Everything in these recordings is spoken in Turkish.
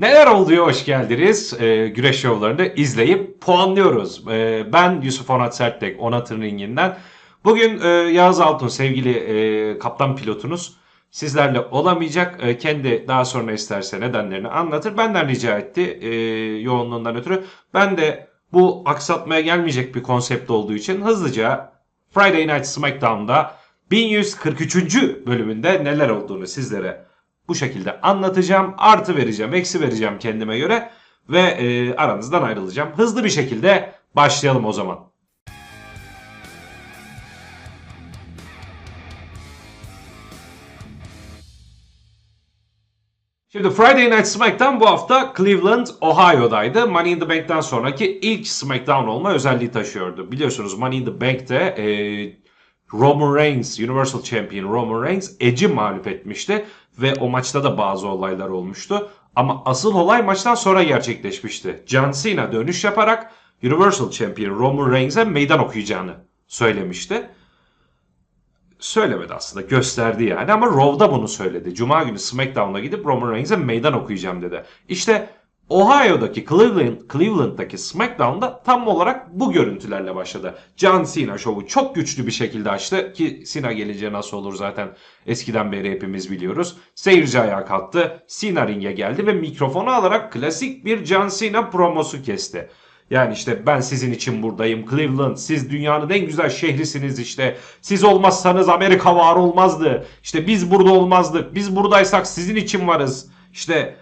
Neler oluyor hoş geldiniz. Ee, güreş şovlarını izleyip puanlıyoruz. Ee, ben Yusuf Onat Serttek, Onat'ın ringinden. Bugün e, Yağız Altun sevgili e, kaptan pilotunuz sizlerle olamayacak. E, kendi daha sonra isterse nedenlerini anlatır. Benden rica etti e, yoğunluğundan ötürü. Ben de bu aksatmaya gelmeyecek bir konsept olduğu için hızlıca Friday Night SmackDown'da 1143. bölümünde neler olduğunu sizlere bu şekilde anlatacağım. Artı vereceğim, eksi vereceğim kendime göre ve e, aranızdan ayrılacağım. Hızlı bir şekilde başlayalım o zaman. Şimdi Friday Night SmackDown bu hafta Cleveland, Ohio'daydı. Money in the Bank'ten sonraki ilk SmackDown olma özelliği taşıyordu. Biliyorsunuz Money in the Bank'te e, Roman Reigns, Universal Champion Roman Reigns Edge'i mağlup etmişti. Ve o maçta da bazı olaylar olmuştu. Ama asıl olay maçtan sonra gerçekleşmişti. John Cena dönüş yaparak Universal Champion Roman Reigns'e meydan okuyacağını söylemişti söylemedi aslında gösterdi yani ama Raw'da bunu söyledi. Cuma günü SmackDown'a gidip Roman Reigns'e meydan okuyacağım dedi. İşte Ohio'daki Cleveland, Cleveland'daki SmackDown'da tam olarak bu görüntülerle başladı. John Cena şovu çok güçlü bir şekilde açtı ki Cena gelince nasıl olur zaten eskiden beri hepimiz biliyoruz. Seyirci ayağa kalktı, Cena ringe geldi ve mikrofonu alarak klasik bir John Cena promosu kesti. Yani işte ben sizin için buradayım Cleveland. Siz dünyanın en güzel şehrisiniz işte. Siz olmazsanız Amerika var olmazdı. İşte biz burada olmazdık. Biz buradaysak sizin için varız. İşte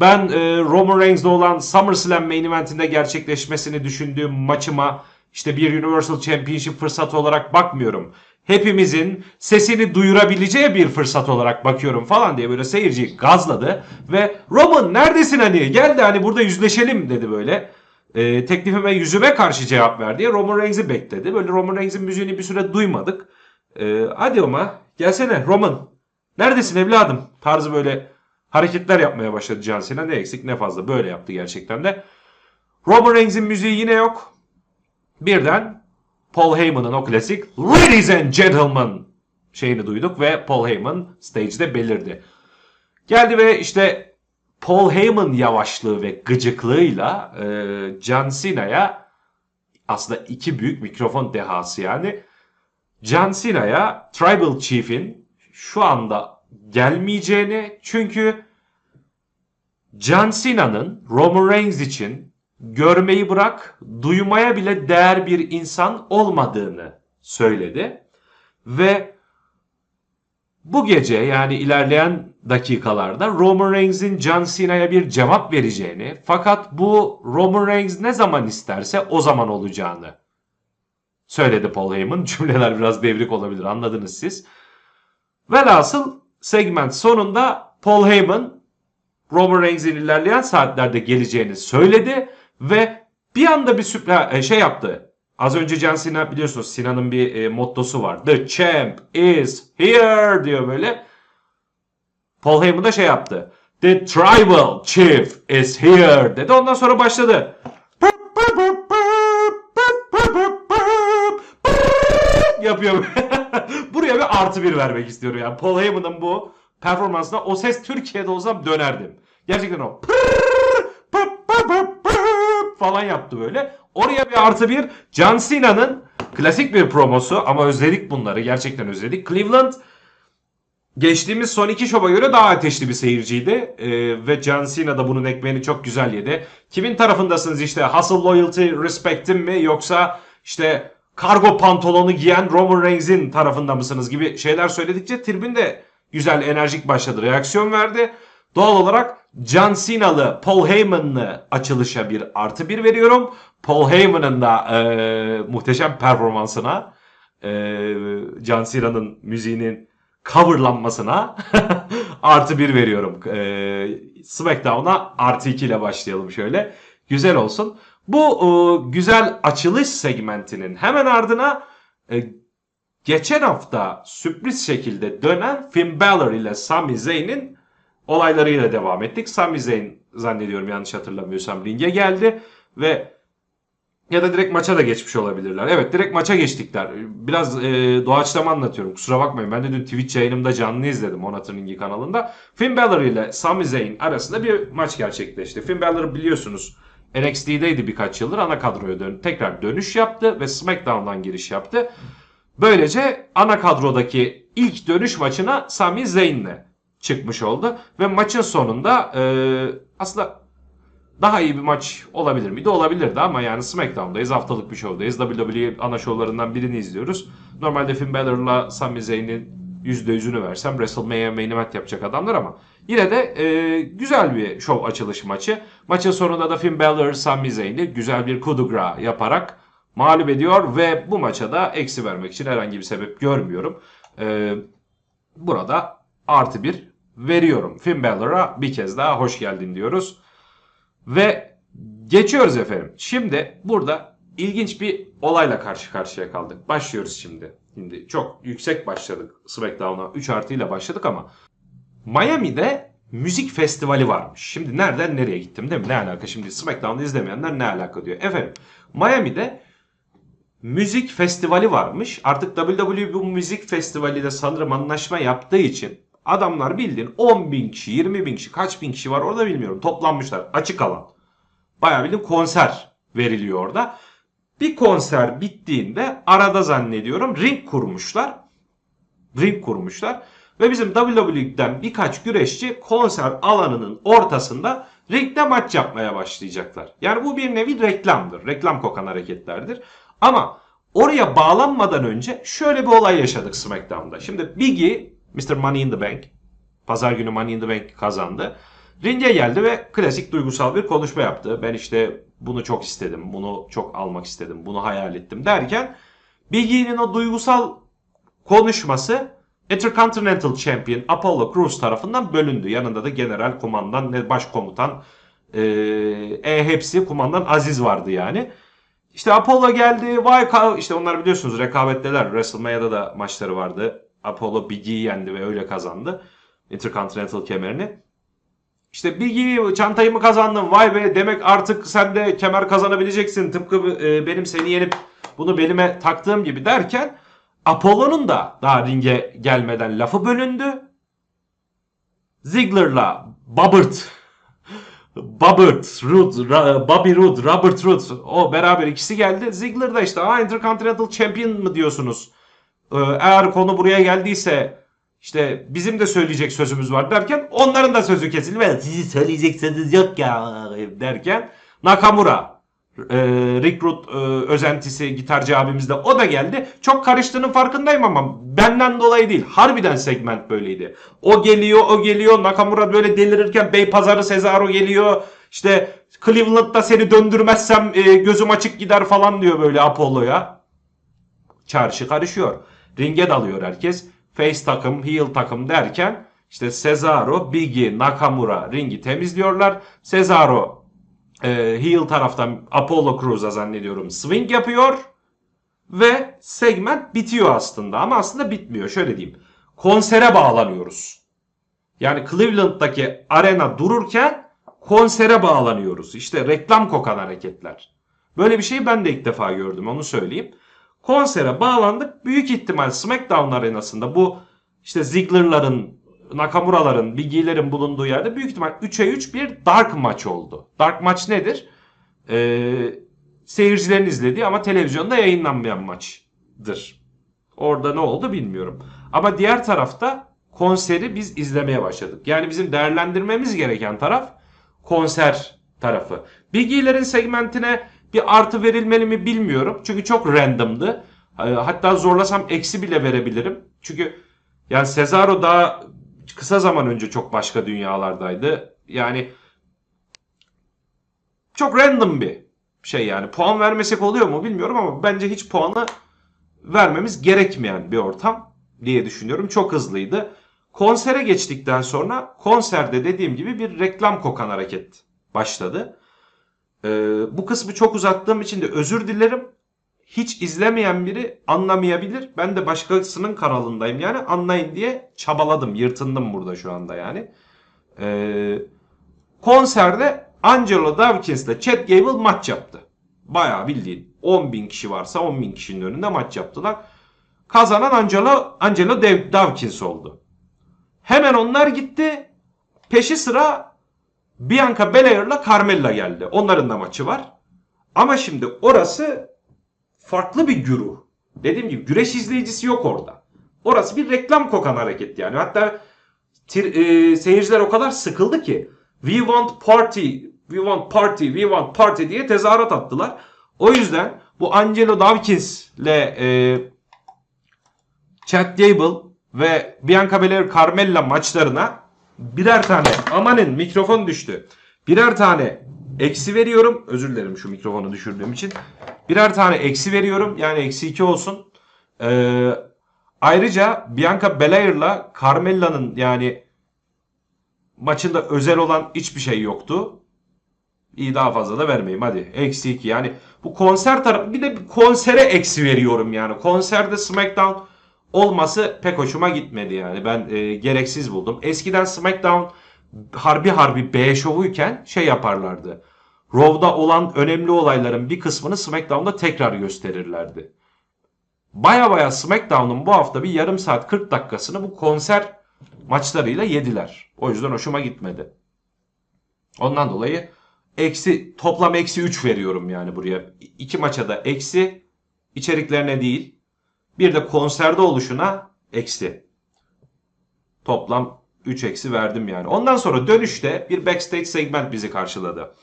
ben e, Roman Reigns'le olan SummerSlam main eventinde gerçekleşmesini düşündüğüm maçıma işte bir Universal Championship fırsatı olarak bakmıyorum. Hepimizin sesini duyurabileceği bir fırsat olarak bakıyorum falan diye böyle seyirciyi gazladı. Ve Roman neredesin hani gel de hani burada yüzleşelim dedi böyle e, teklifime yüzüme karşı cevap ver diye Roman Reigns'i bekledi. Böyle Roman Reigns'in müziğini bir süre duymadık. E, hadi ama gelsene Roman. Neredesin evladım? Tarzı böyle hareketler yapmaya başladı John Cena. Ne eksik ne fazla böyle yaptı gerçekten de. Roman Reigns'in müziği yine yok. Birden Paul Heyman'ın o klasik Ladies and Gentlemen şeyini duyduk ve Paul Heyman stage'de belirdi. Geldi ve işte Paul Heyman yavaşlığı ve gıcıklığıyla e, John Cena'ya aslında iki büyük mikrofon dehası yani John Cena'ya Tribal Chief'in şu anda gelmeyeceğini çünkü John Cena'nın Roman Reigns için görmeyi bırak duymaya bile değer bir insan olmadığını söyledi ve bu gece yani ilerleyen dakikalarda Roman Reigns'in John Cena'ya bir cevap vereceğini fakat bu Roman Reigns ne zaman isterse o zaman olacağını söyledi Paul Heyman. Cümleler biraz devrik olabilir anladınız siz. Velhasıl segment sonunda Paul Heyman Roman Reigns'in ilerleyen saatlerde geleceğini söyledi ve bir anda bir süper şey yaptı. Az önce John Cena biliyorsunuz Sina'nın bir e, mottosu var. The champ is here diyor böyle. Paul Heyman da şey yaptı. The tribal chief is here dedi. Ondan sonra başladı. Yapıyor. Buraya bir artı bir vermek istiyorum yani. Paul Heyman'ın bu performansına o ses Türkiye'de olsam dönerdim. Gerçekten o falan yaptı böyle. Oraya bir artı bir John Cena'nın klasik bir promosu ama özledik bunları gerçekten özledik. Cleveland geçtiğimiz son iki şova göre daha ateşli bir seyirciydi ee, ve John Cena da bunun ekmeğini çok güzel yedi. Kimin tarafındasınız işte hustle, loyalty, respect'im mi yoksa işte kargo pantolonu giyen Roman Reigns'in tarafında mısınız gibi şeyler söyledikçe tribün de güzel enerjik başladı reaksiyon verdi. Doğal olarak John Cena'lı, Paul Heyman'lı açılışa bir artı bir veriyorum. Paul Heyman'ın da e, muhteşem performansına, e, John Cena'nın müziğinin coverlanmasına artı bir veriyorum. E, SmackDown'a artı iki ile başlayalım şöyle. Güzel olsun. Bu e, güzel açılış segmentinin hemen ardına e, geçen hafta sürpriz şekilde dönen Finn Balor ile Sami Zayn'in olaylarıyla devam ettik. Sami Zayn zannediyorum yanlış hatırlamıyorsam ringe geldi ve Ya da direkt maça da geçmiş olabilirler. Evet direkt maça geçtikler. Biraz e, doğaçlama anlatıyorum. Kusura bakmayın. Ben de dün Twitch yayınımda canlı izledim Onat'ın Ringi kanalında. Finn Balor ile Sami Zayn arasında bir maç gerçekleşti. Finn Balor biliyorsunuz NXT'deydi birkaç yıldır. Ana kadroya dön tekrar dönüş yaptı ve SmackDown'dan giriş yaptı. Böylece ana kadrodaki ilk dönüş maçına Sami Zayn'le çıkmış oldu. Ve maçın sonunda e, aslında daha iyi bir maç olabilir miydi? Olabilirdi ama yani SmackDown'dayız, haftalık bir şovdayız. WWE ana şovlarından birini izliyoruz. Normalde Finn Balor'la Sami Zayn'in %100'ünü versem WrestleMania main event yapacak adamlar ama yine de e, güzel bir şov açılış maçı. Maçın sonunda da Finn Balor Sami Zayn'i güzel bir grace yaparak mağlup ediyor ve bu maça da eksi vermek için herhangi bir sebep görmüyorum. E, burada artı bir veriyorum. Finn Balor'a bir kez daha hoş geldin diyoruz. Ve geçiyoruz efendim. Şimdi burada ilginç bir olayla karşı karşıya kaldık. Başlıyoruz şimdi. Şimdi çok yüksek başladık SmackDown'a. 3 artıyla başladık ama Miami'de müzik festivali varmış. Şimdi nereden nereye gittim değil mi? Ne alaka şimdi SmackDown'da izlemeyenler ne alaka diyor. Efendim Miami'de müzik festivali varmış. Artık WWE bu müzik festivali de sanırım anlaşma yaptığı için adamlar bildiğin 10 bin kişi, 20 bin kişi, kaç bin kişi var orada bilmiyorum. Toplanmışlar açık alan. Bayağı bildiğin konser veriliyor orada. Bir konser bittiğinde arada zannediyorum ring kurmuşlar. Ring kurmuşlar. Ve bizim WWE'den birkaç güreşçi konser alanının ortasında ringde maç yapmaya başlayacaklar. Yani bu bir nevi reklamdır. Reklam kokan hareketlerdir. Ama oraya bağlanmadan önce şöyle bir olay yaşadık SmackDown'da. Şimdi Biggie, Mr. Money in the Bank, pazar günü Money in the Bank kazandı. Ringe geldi ve klasik duygusal bir konuşma yaptı. Ben işte bunu çok istedim, bunu çok almak istedim, bunu hayal ettim derken Biggie'nin o duygusal konuşması Intercontinental Champion Apollo Crews tarafından bölündü. Yanında da general kumandan, başkomutan, e, e, hepsi kumandan Aziz vardı yani. İşte Apollo geldi, vay işte onlar biliyorsunuz rekabetteler. WrestleMania'da da maçları vardı. Apollo Biggie'yi yendi ve öyle kazandı. Intercontinental kemerini. İşte Biggie çantayı mı kazandın? Vay be demek artık sen de kemer kazanabileceksin. Tıpkı e, benim seni yenip bunu belime taktığım gibi derken Apollo'nun da daha ringe gelmeden lafı bölündü. Ziggler'la Bobbert Bobbert, Roode, Ra- Bobby Roode, Robert Roode o beraber ikisi geldi. Ziggler da işte Aa, Intercontinental Champion mı diyorsunuz? Ee, eğer konu buraya geldiyse işte bizim de söyleyecek sözümüz var derken onların da sözü kesildi ve sizi söyleyecek sözünüz yok ya derken Nakamura e, Rick e, özentisi gitarcı abimiz de o da geldi. Çok karıştığının farkındayım ama benden dolayı değil. Harbiden segment böyleydi. O geliyor, o geliyor. Nakamura böyle delirirken Beypazarı Cesaro geliyor. İşte Cleveland'da seni döndürmezsem e, gözüm açık gider falan diyor böyle Apollo'ya. Çarşı karışıyor. Ringe dalıyor herkes. Face takım, heel takım derken işte Cesaro, Biggie, Nakamura ringi temizliyorlar. Cesaro e, heel taraftan Apollo Crews'a zannediyorum swing yapıyor. Ve segment bitiyor aslında ama aslında bitmiyor. Şöyle diyeyim. Konsere bağlanıyoruz. Yani Cleveland'daki arena dururken konsere bağlanıyoruz. İşte reklam kokan hareketler. Böyle bir şeyi ben de ilk defa gördüm onu söyleyeyim. Konsere bağlandık. Büyük ihtimal SmackDown arenasında bu işte Ziggler'ların, Nakamura'ların, Biggie'lerin bulunduğu yerde büyük ihtimal 3'e 3 bir dark maç oldu. Dark maç nedir? Ee, seyircilerin izlediği ama televizyonda yayınlanmayan maçdır. Orada ne oldu bilmiyorum. Ama diğer tarafta konseri biz izlemeye başladık. Yani bizim değerlendirmemiz gereken taraf konser tarafı. Biggie'lerin segmentine bir artı verilmeli mi bilmiyorum. Çünkü çok random'dı. Ee, Hatta zorlasam eksi bile verebilirim. Çünkü yani Cesaro daha kısa zaman önce çok başka dünyalardaydı. Yani çok random bir şey yani. Puan vermesek oluyor mu bilmiyorum ama bence hiç puanı vermemiz gerekmeyen bir ortam diye düşünüyorum. Çok hızlıydı. Konsere geçtikten sonra konserde dediğim gibi bir reklam kokan hareket başladı. Ee, bu kısmı çok uzattığım için de özür dilerim. Hiç izlemeyen biri anlamayabilir. Ben de başkasının kanalındayım yani anlayın diye çabaladım. Yırtındım burada şu anda yani. Ee, konserde Angelo Dawkins ile Chad Gable maç yaptı. Bayağı bildiğin 10 bin kişi varsa 10 bin kişinin önünde maç yaptılar. Kazanan Angelo, Angelo Dav- Dawkins oldu. Hemen onlar gitti. Peşi sıra Bianca Belair'la Carmella geldi. Onların da maçı var. Ama şimdi orası farklı bir güruh. Dediğim gibi güreş izleyicisi yok orada. Orası bir reklam kokan hareket yani. Hatta tir- e, seyirciler o kadar sıkıldı ki We want party, we want party, we want party diye tezahürat attılar. O yüzden bu Angelo Dawkins ile e, Chad Gable ve Bianca Belair Carmella maçlarına birer tane amanın mikrofon düştü. Birer tane eksi veriyorum. Özür dilerim şu mikrofonu düşürdüğüm için. Birer tane eksi veriyorum. Yani eksi 2 olsun. Ee, ayrıca Bianca Belair'la Carmella'nın yani maçında özel olan hiçbir şey yoktu. İyi daha fazla da vermeyeyim hadi. Eksi 2 yani bu konser tarafı bir de konsere eksi veriyorum yani. Konserde SmackDown olması pek hoşuma gitmedi yani. Ben e, gereksiz buldum. Eskiden SmackDown harbi harbi B şovuyken şey yaparlardı. Raw'da olan önemli olayların bir kısmını SmackDown'da tekrar gösterirlerdi. Baya baya SmackDown'un bu hafta bir yarım saat 40 dakikasını bu konser maçlarıyla yediler. O yüzden hoşuma gitmedi. Ondan dolayı eksi toplam eksi 3 veriyorum yani buraya. İki maça da eksi içeriklerine değil. Bir de konserde oluşuna eksi. Toplam 3 eksi verdim yani. Ondan sonra dönüşte bir backstage segment bizi karşıladı.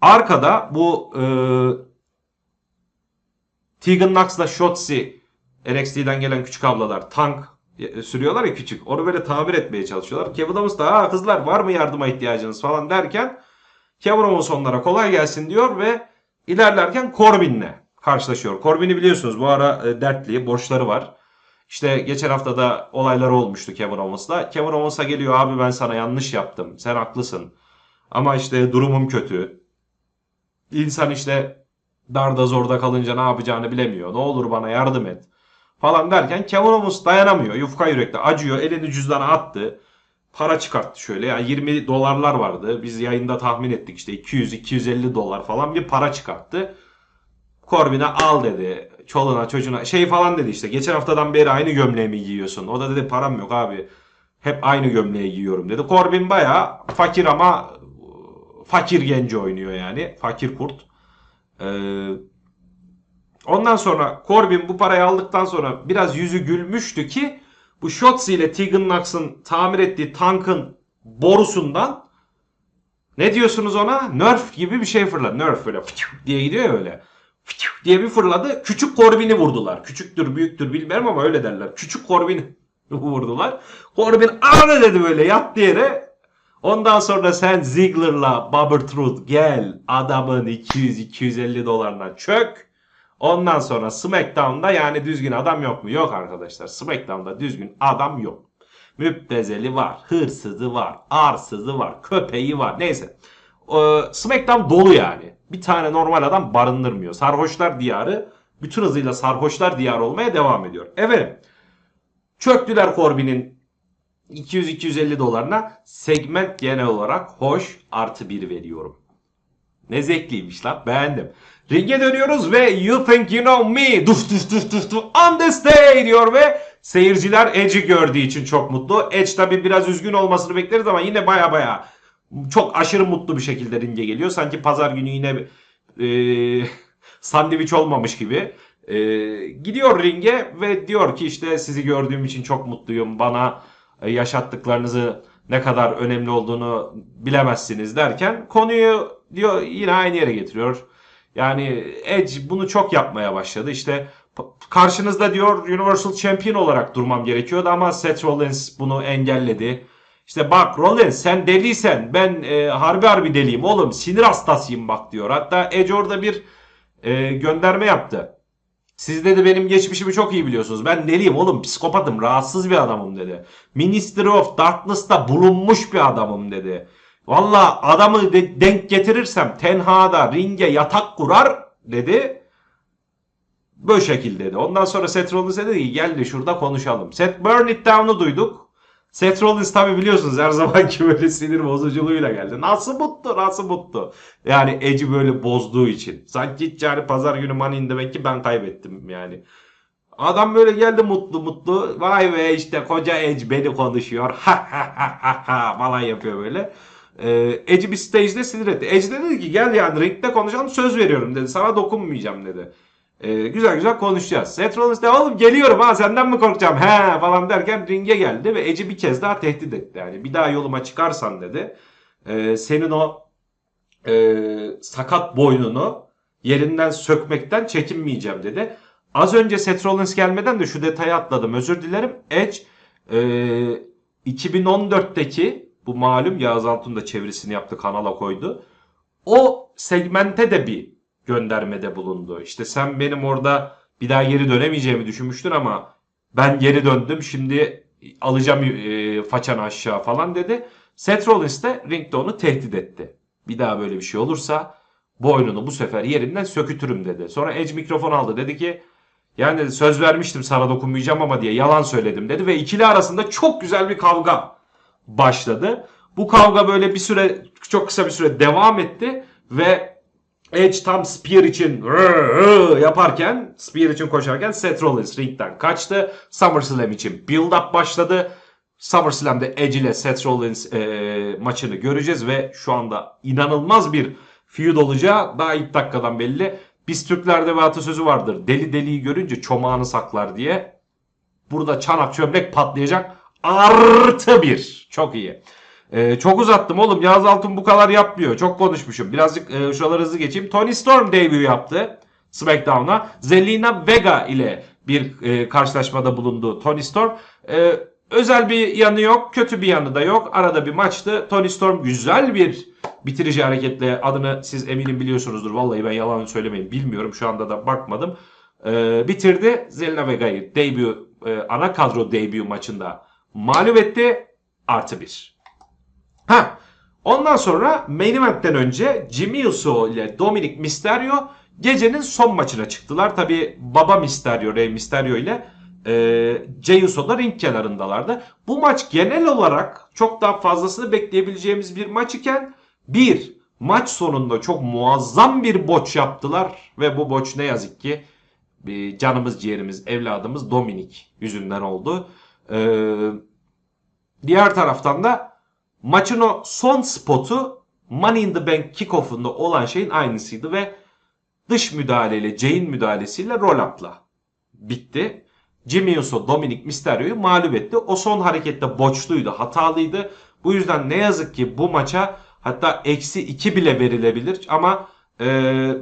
Arkada bu e, Tegan Knox'la Shotzi NXT'den gelen küçük ablalar tank e, sürüyorlar ya küçük. Onu böyle tamir etmeye çalışıyorlar. Kevin Owens da kızlar var mı yardıma ihtiyacınız falan derken Kevin Owens onlara kolay gelsin diyor ve ilerlerken Corbin'le karşılaşıyor. Corbin'i biliyorsunuz bu ara e, dertli, borçları var. İşte geçen hafta da olaylar olmuştu Kevin Owens'la. Kevin Owens'a geliyor abi ben sana yanlış yaptım. Sen haklısın. Ama işte durumum kötü. İnsan işte darda zorda kalınca ne yapacağını bilemiyor. Ne olur bana yardım et. Falan derken Kevin Owens dayanamıyor. Yufka yürekte acıyor. Elini cüzdana attı. Para çıkarttı şöyle. Yani 20 dolarlar vardı. Biz yayında tahmin ettik işte 200-250 dolar falan bir para çıkarttı. Corbin'e al dedi. Çoluğuna çocuğuna şey falan dedi işte. Geçen haftadan beri aynı gömleği mi giyiyorsun? O da dedi param yok abi. Hep aynı gömleği giyiyorum dedi. Corbin baya fakir ama fakir genci oynuyor yani. Fakir kurt. Ee, ondan sonra Corbin bu parayı aldıktan sonra biraz yüzü gülmüştü ki bu Shotzi ile Tegan Knox'ın tamir ettiği tankın borusundan ne diyorsunuz ona? Nerf gibi bir şey fırladı. Nerf böyle diye gidiyor ya öyle diye bir fırladı. Küçük Corbin'i vurdular. Küçüktür büyüktür bilmem ama öyle derler. Küçük Corbin'i vurdular. Corbin ana dedi böyle yattı yere. Ondan sonra sen Ziggler'la Bobber Truth gel adamın 200-250 dolarına çök. Ondan sonra SmackDown'da yani düzgün adam yok mu? Yok arkadaşlar. SmackDown'da düzgün adam yok. Müptezeli var, hırsızı var, arsızı var, köpeği var. Neyse. Ee, SmackDown dolu yani. Bir tane normal adam barındırmıyor. Sarhoşlar diyarı bütün hızıyla sarhoşlar diyarı olmaya devam ediyor. Evet. Çöktüler Corbin'in 200-250 dolarına. Segment genel olarak hoş artı bir veriyorum. Ne zevkliymiş lan beğendim. Ringe dönüyoruz ve You Think You Know Me duf duf duf duf duf on the stage diyor ve seyirciler Edge'i gördüğü için çok mutlu. Edge tabi biraz üzgün olmasını bekleriz ama yine baya baya çok aşırı mutlu bir şekilde ringe geliyor. Sanki pazar günü yine e, sandviç olmamış gibi. E, gidiyor ringe ve diyor ki işte sizi gördüğüm için çok mutluyum. Bana yaşattıklarınızı ne kadar önemli olduğunu bilemezsiniz derken konuyu diyor yine aynı yere getiriyor. Yani Edge bunu çok yapmaya başladı. İşte karşınızda diyor Universal Champion olarak durmam gerekiyordu ama Seth Rollins bunu engelledi. İşte bak Rollins sen deliysen ben e, harbi harbi deliyim oğlum sinir hastasıyım bak diyor. Hatta Edge orada bir e, gönderme yaptı. Siz dedi benim geçmişimi çok iyi biliyorsunuz. Ben deliyim oğlum psikopatım rahatsız bir adamım dedi. Ministry of Darkness'ta bulunmuş bir adamım dedi. Valla adamı de, denk getirirsem tenhada ringe yatak kurar dedi. Böyle şekilde dedi. Ondan sonra Seth Rollins dedi ki gel de şurada konuşalım. Seth Burn It Down'u duyduk. Seth Rollins tabi biliyorsunuz her zamanki böyle sinir bozuculuğuyla geldi. Nasıl mutlu nasıl mutlu. Yani Edge'i böyle bozduğu için. Sanki hiç yani pazar günü Money in Bank'i ben kaybettim yani. Adam böyle geldi mutlu mutlu. Vay be işte koca Edge beni konuşuyor. Ha ha ha ha ha falan yapıyor böyle. Ee, Edge'i bir stage'de sinir etti. Edge de dedi ki gel yani ringde konuşalım söz veriyorum dedi. Sana dokunmayacağım dedi. Ee, güzel güzel konuşacağız. Seth Rollins de oğlum geliyorum ha senden mi korkacağım he falan derken ringe geldi ve Edge'i bir kez daha tehdit etti. Yani bir daha yoluma çıkarsan dedi. e, senin o e, sakat boynunu yerinden sökmekten çekinmeyeceğim dedi. Az önce Seth Rollins gelmeden de şu detayı atladım. Özür dilerim. Edge e, 2014'teki bu malum Yağız Altun da çevirisini yaptı kanala koydu. O segmente de bir göndermede bulundu. İşte sen benim orada bir daha geri dönemeyeceğimi düşünmüştün ama ben geri döndüm şimdi alacağım e, façanı aşağı falan dedi. Seth Rollins de ringde onu tehdit etti. Bir daha böyle bir şey olursa boynunu bu sefer yerinden sökütürüm dedi. Sonra Edge mikrofon aldı dedi ki yani dedi, söz vermiştim sana dokunmayacağım ama diye yalan söyledim dedi ve ikili arasında çok güzel bir kavga başladı. Bu kavga böyle bir süre çok kısa bir süre devam etti ve Edge tam Spear için yaparken, Spear için koşarken Seth Rollins ringden kaçtı. SummerSlam için build up başladı. SummerSlam'da Edge ile Seth Rollins e, maçını göreceğiz ve şu anda inanılmaz bir feud olacağı daha ilk dakikadan belli. Biz Türklerde bir atasözü vardır. Deli deliyi görünce çomağını saklar diye. Burada çanak çömlek patlayacak. Artı bir. Çok iyi. Ee, çok uzattım oğlum. Yağız Altun bu kadar yapmıyor. Çok konuşmuşum. Birazcık e, şuraları hızlı geçeyim. Tony Storm debut yaptı. SmackDown'a. Zelina Vega ile bir e, karşılaşmada bulundu Tony Storm. E, özel bir yanı yok. Kötü bir yanı da yok. Arada bir maçtı. Tony Storm güzel bir bitirici hareketle adını siz eminim biliyorsunuzdur. Vallahi ben yalan söylemeyin. Bilmiyorum. Şu anda da bakmadım. E, bitirdi. Zelina Vega'yı debut, e, ana kadro debut maçında mağlup etti. Artı bir. Ha, ondan sonra main event'ten önce Jimmy Uso ile Dominic Mysterio gecenin son maçına çıktılar. Tabi baba Mysterio, Rey Mysterio ile e, Jey Uso da ring kenarındalardı. Bu maç genel olarak çok daha fazlasını bekleyebileceğimiz bir maç iken bir maç sonunda çok muazzam bir boç yaptılar ve bu boç ne yazık ki canımız ciğerimiz evladımız Dominic yüzünden oldu. Ee, diğer taraftan da maçın o son spotu Money in the Bank kickoff'unda olan şeyin aynısıydı ve dış müdahaleyle, Jay'in müdahalesiyle roll up'la bitti. Jimmy Uso Dominic Mysterio'yu mağlup etti. O son harekette boçluydu, hatalıydı. Bu yüzden ne yazık ki bu maça hatta eksi 2 bile verilebilir ama e,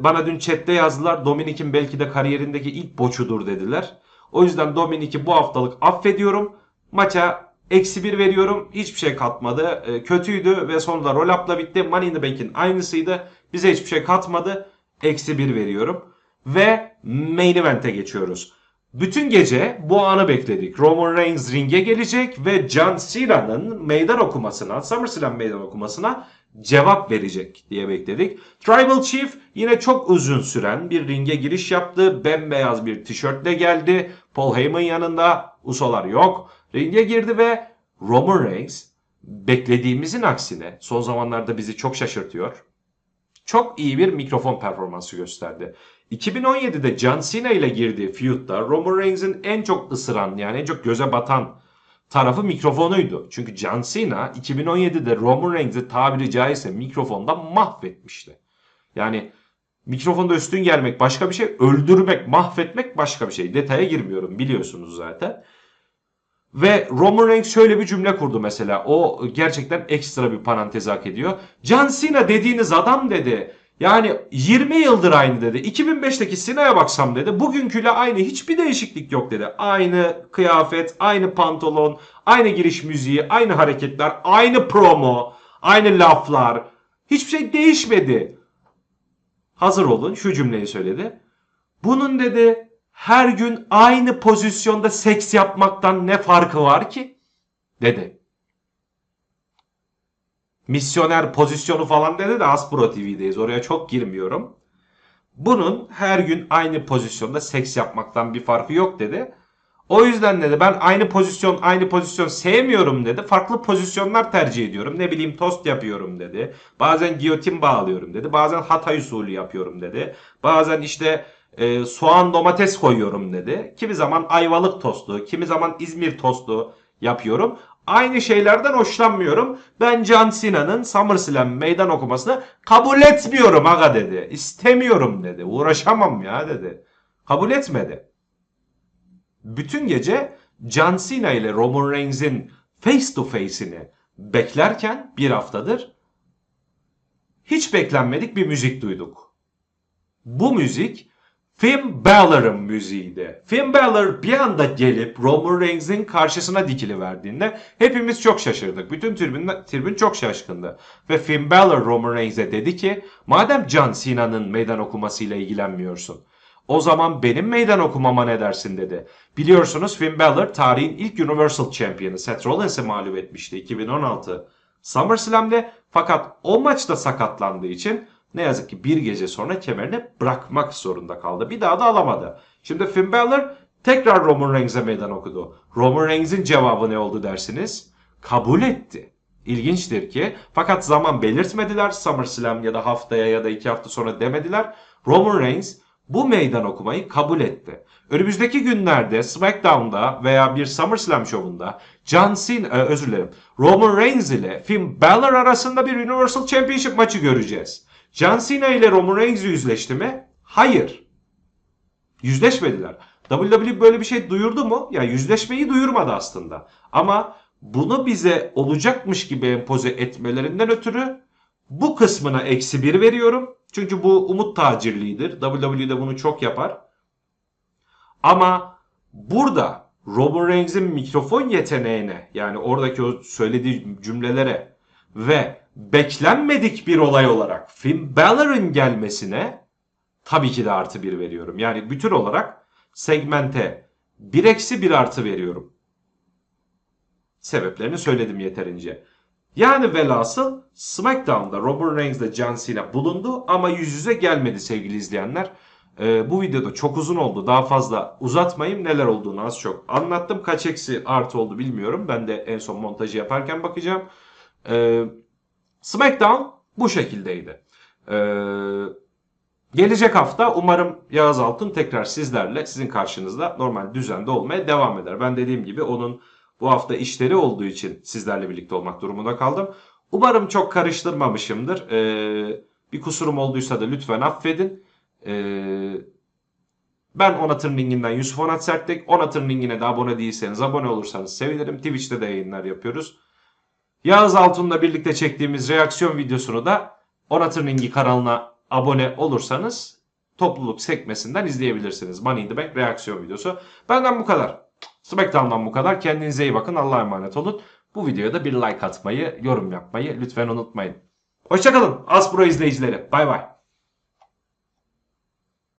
bana dün chatte yazdılar Dominic'in belki de kariyerindeki ilk boçudur dediler. O yüzden Dominic'i bu haftalık affediyorum. Maça Eksi bir veriyorum. Hiçbir şey katmadı. E, kötüydü ve sonunda roll up'la bitti. Money in the Bank'in aynısıydı. Bize hiçbir şey katmadı. Eksi bir veriyorum. Ve main event'e geçiyoruz. Bütün gece bu anı bekledik. Roman Reigns ringe gelecek ve John Cena'nın meydan okumasına, SummerSlam meydan okumasına cevap verecek diye bekledik. Tribal Chief yine çok uzun süren bir ringe giriş yaptı. Bembeyaz bir tişörtle geldi. Paul Heyman yanında. Usolar yok. Ringe girdi ve Roman Reigns beklediğimizin aksine son zamanlarda bizi çok şaşırtıyor. Çok iyi bir mikrofon performansı gösterdi. 2017'de John Cena ile girdiği feud'da Roman Reigns'in en çok ısıran yani en çok göze batan tarafı mikrofonuydu. Çünkü John Cena 2017'de Roman Reigns'i tabiri caizse mikrofonda mahvetmişti. Yani mikrofonda üstün gelmek başka bir şey, öldürmek, mahvetmek başka bir şey. Detaya girmiyorum biliyorsunuz zaten. Ve Roman Reigns şöyle bir cümle kurdu mesela. O gerçekten ekstra bir parantez hak ediyor. John Cena dediğiniz adam dedi. Yani 20 yıldır aynı dedi. 2005'teki Sina'ya baksam dedi. Bugünküyle aynı hiçbir değişiklik yok dedi. Aynı kıyafet, aynı pantolon, aynı giriş müziği, aynı hareketler, aynı promo, aynı laflar. Hiçbir şey değişmedi. Hazır olun şu cümleyi söyledi. Bunun dedi her gün aynı pozisyonda seks yapmaktan ne farkı var ki? Dedi. Misyoner pozisyonu falan dedi de Aspro TV'deyiz. Oraya çok girmiyorum. Bunun her gün aynı pozisyonda seks yapmaktan bir farkı yok dedi. O yüzden dedi ben aynı pozisyon aynı pozisyon sevmiyorum dedi. Farklı pozisyonlar tercih ediyorum. Ne bileyim tost yapıyorum dedi. Bazen giyotin bağlıyorum dedi. Bazen Hatay usulü yapıyorum dedi. Bazen işte e, soğan domates koyuyorum dedi. Kimi zaman ayvalık tostu, kimi zaman İzmir tostu yapıyorum. Aynı şeylerden hoşlanmıyorum. Ben John Cena'nın SummerSlam meydan okumasını kabul etmiyorum aga dedi. İstemiyorum dedi. Uğraşamam ya dedi. Kabul etmedi. Bütün gece John Cena ile Roman Reigns'in face to face'ini beklerken bir haftadır hiç beklenmedik bir müzik duyduk. Bu müzik Finn Balor'ın müziğiydi. Finn Balor bir anda gelip Roman Reigns'in karşısına dikiliverdiğinde hepimiz çok şaşırdık. Bütün tribün, tribün çok şaşkındı. Ve Finn Balor Roman Reigns'e dedi ki madem John Cena'nın meydan okumasıyla ilgilenmiyorsun o zaman benim meydan okumama ne dersin dedi. Biliyorsunuz Finn Balor tarihin ilk Universal Champion'ı Seth Rollins'i mağlup etmişti 2016 SummerSlam'de fakat o maçta sakatlandığı için ne yazık ki bir gece sonra kemerini bırakmak zorunda kaldı. Bir daha da alamadı. Şimdi Finn Balor tekrar Roman Reigns'e meydan okudu. Roman Reigns'in cevabı ne oldu dersiniz? Kabul etti. İlginçtir ki fakat zaman belirtmediler. SummerSlam ya da haftaya ya da iki hafta sonra demediler. Roman Reigns bu meydan okumayı kabul etti. Önümüzdeki günlerde SmackDown'da veya bir SummerSlam şovunda John Cena, e, özür dilerim, Roman Reigns ile Finn Balor arasında bir Universal Championship maçı göreceğiz. John Cena ile Roman Reigns yüzleşti mi? Hayır. Yüzleşmediler. WWE böyle bir şey duyurdu mu? Ya yüzleşmeyi duyurmadı aslında. Ama bunu bize olacakmış gibi empoze etmelerinden ötürü bu kısmına eksi bir veriyorum. Çünkü bu umut tacirliğidir. WWE bunu çok yapar. Ama burada Roman Reigns'in mikrofon yeteneğine yani oradaki o söylediği cümlelere ve beklenmedik bir olay olarak Finn Balor'ın gelmesine tabii ki de artı bir veriyorum. Yani bütün olarak segmente bir eksi bir artı veriyorum. Sebeplerini söyledim yeterince. Yani velhasıl SmackDown'da Roman Reigns ile John Cena bulundu ama yüz yüze gelmedi sevgili izleyenler. Ee, bu videoda çok uzun oldu. Daha fazla uzatmayayım. Neler olduğunu az çok anlattım. Kaç eksi artı oldu bilmiyorum. Ben de en son montajı yaparken bakacağım. Ee, SmackDown bu şekildeydi. Ee, gelecek hafta umarım Yağız Altın tekrar sizlerle sizin karşınızda normal düzende olmaya devam eder. Ben dediğim gibi onun bu hafta işleri olduğu için sizlerle birlikte olmak durumunda kaldım. Umarım çok karıştırmamışımdır. Ee, bir kusurum olduysa da lütfen affedin. Ee, ben Onat'ın linkinden Yusuf Onat Serttek. Onat'ın linkine de abone değilseniz abone olursanız sevinirim. Twitch'te de yayınlar yapıyoruz. Yağız Altun'la birlikte çektiğimiz reaksiyon videosunu da Onat'ın linki kanalına abone olursanız topluluk sekmesinden izleyebilirsiniz. Money in the Bank reaksiyon videosu. Benden bu kadar. Smackdown'dan bu kadar. Kendinize iyi bakın. Allah'a emanet olun. Bu videoya da bir like atmayı, yorum yapmayı lütfen unutmayın. Hoşçakalın Aspro izleyicileri. Bay bay.